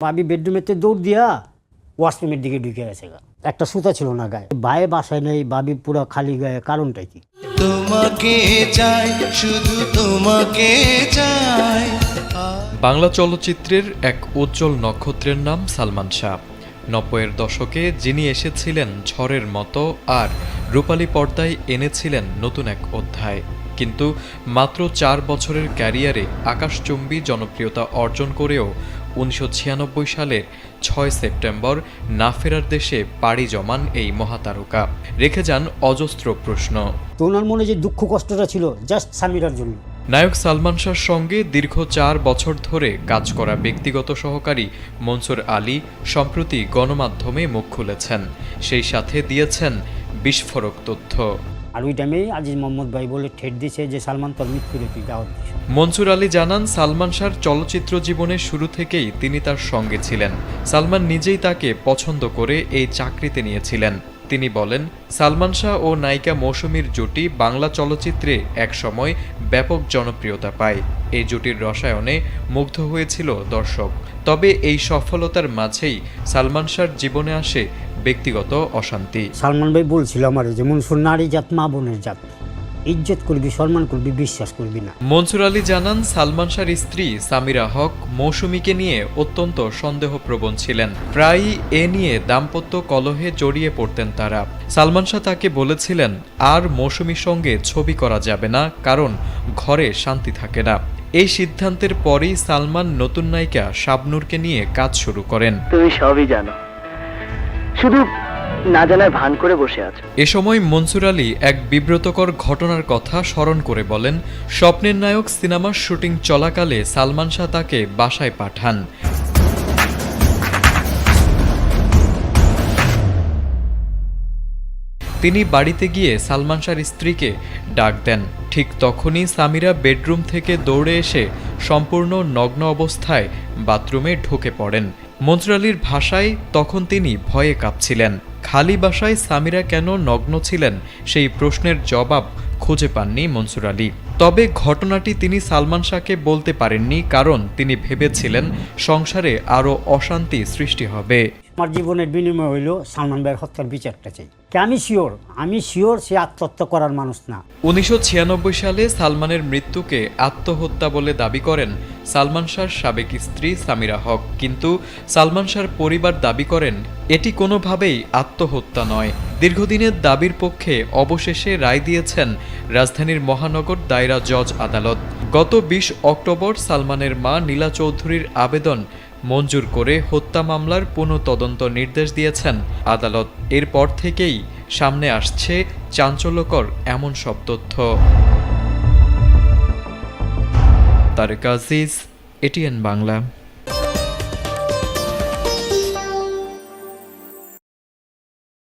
ভাবি বেডরুমেতে দৌড় দিয়া ওয়াশরুমের দিকে ঢুকে গেছে গা। একটা সুতা ছিল না গায়ে। বায়ে বাসায় নেই বাবি পুরো খালি গায়ে কারণটা কি? তোমাকে চাই শুধু তোমাকে চাই। বাংলা চলচ্চিত্রের এক উজ্জ্বল নক্ষত্রের নাম সালমান শাহ। নব্বইয়ের দশকে যিনি এসেছিলেন ঝড়ের মতো আর রূপালী পর্দায় এনেছিলেন নতুন এক অধ্যায়। কিন্তু মাত্র চার বছরের ক্যারিয়ারে আকাশচুম্বী জনপ্রিয়তা অর্জন করেও উনিশশো ছিয়ানব্বই সালের ছয় সেপ্টেম্বর না ফেরার দেশে পাড়ি জমান এই মহাতারকা। রেখে যান অজস্র প্রশ্ন। তো ওনার মনে যে দুঃখ কষ্টটা ছিল জাস্ট সামিরার জন্য। নায়ক সালমান শাহর সঙ্গে দীর্ঘ চার বছর ধরে কাজ করা ব্যক্তিগত সহকারী মনসুর আলী সম্প্রতি গণমাধ্যমে মুখ খুলেছেন। সেই সাথে দিয়েছেন বিস্ফোরক তথ্য। আর ওই টাইমে আজিজ মোহাম্মদ ভাই বলে ঠেট দিছে যে সালমান তোর মৃত্যুরে তুই দাওয়াত মনসুর আলী জানান, সালমান শাহর চলচ্চিত্র জীবনের শুরু থেকেই তিনি তার সঙ্গে ছিলেন। সালমান নিজেই তাকে পছন্দ করে এই চাকরিতে নিয়েছিলেন। তিনি বলেন, সালমান শাহ ও নায়িকা মৌসুমীর জুটি বাংলা চলচ্চিত্রে একসময় ব্যাপক জনপ্রিয়তা পায়। এই জুটির রসায়নে মুগ্ধ হয়েছিল দর্শক। তবে এই সফলতার মাঝেই সালমান শাহর জীবনে আসে ব্যক্তিগত অশান্তি। সালমান ভাই বলছিল আমার যেমন নারী জাত, মা বোনের জাত। ইজ্জত করবি সম্মান করবি বিশ্বাস করবি না। মনসুর আলী জানান সালমান শাহর স্ত্রী সামিরা হক মৌসুমীকে নিয়ে অত্যন্ত সন্দেহপ্রবণ ছিলেন। প্রায়ই এ নিয়ে দাম্পত্য কলহে জড়িয়ে পড়তেন তারা। সালমান শাহ তাকে বলেছিলেন আর মৌসুমীর সঙ্গে ছবি করা যাবে না কারণ ঘরে শান্তি থাকে না। এই সিদ্ধান্তের পরেই সালমান নতুন নায়িকা শাবনূরকে নিয়ে কাজ শুরু করেন। তুমি সবই জানো। শুধু না জানার ভান করে বসে আছো। এ সময় মনসুর আলী এক বিব্রতকর ঘটনার কথা স্মরণ করে বলেন, স্বপ্নের নায়ক সিনেমার শুটিং চলাকালে সালমান শাহ তাকে বাসায় পাঠান। তিনি বাড়িতে গিয়ে সালমান শাহর স্ত্রীকে ডাক দেন। ঠিক তখনই সামিরা বেডরুম থেকে দৌড়ে এসে সম্পূর্ণ নগ্ন অবস্থায় বাথরুমে ঢুকে পড়েন। মনসুর আলীর ভাষায় তখন তিনি ভয়ে কাঁপছিলেন। খালি বাসায় সামিরা কেন নগ্ন ছিলেন? সেই প্রশ্নের জবাব খুঁজে পাননি মনসুর আলী। তবে ঘটনাটি তিনি সালমান শাহকে বলতে পারেননি কারণ তিনি ভেবেছিলেন সংসারে আরও অশান্তি সৃষ্টি হবে। আমার জীবনের বিনিময় হইল সালমান ভাইয়ের হত্যার বিচারটা চাই। আমি শিওর আমি শিওর সে আত্মহত্যা করার মানুষ না। উনিশশো ছিয়ানব্বই সালে সালমানের মৃত্যুকে আত্মহত্যা বলে দাবি করেন সালমান শাহর সাবেক স্ত্রী সামিরা হক। কিন্তু সালমান শাহর পরিবার দাবি করেন এটি কোনোভাবেই আত্মহত্যা নয়। দীর্ঘদিনের দাবির পক্ষে অবশেষে রায় দিয়েছেন রাজধানীর মহানগর দায়রা জজ আদালত। গত বিশ অক্টোবর সালমানের মা নীলা চৌধুরীর আবেদন মঞ্জুর করে হত্যা মামলার পুনঃ তদন্ত নির্দেশ দিয়েছেন আদালত। এরপর থেকেই সামনে আসছে চাঞ্চল্যকর এমন সব তথ্য। তারেক আজিজ, এটিএন বাংলা।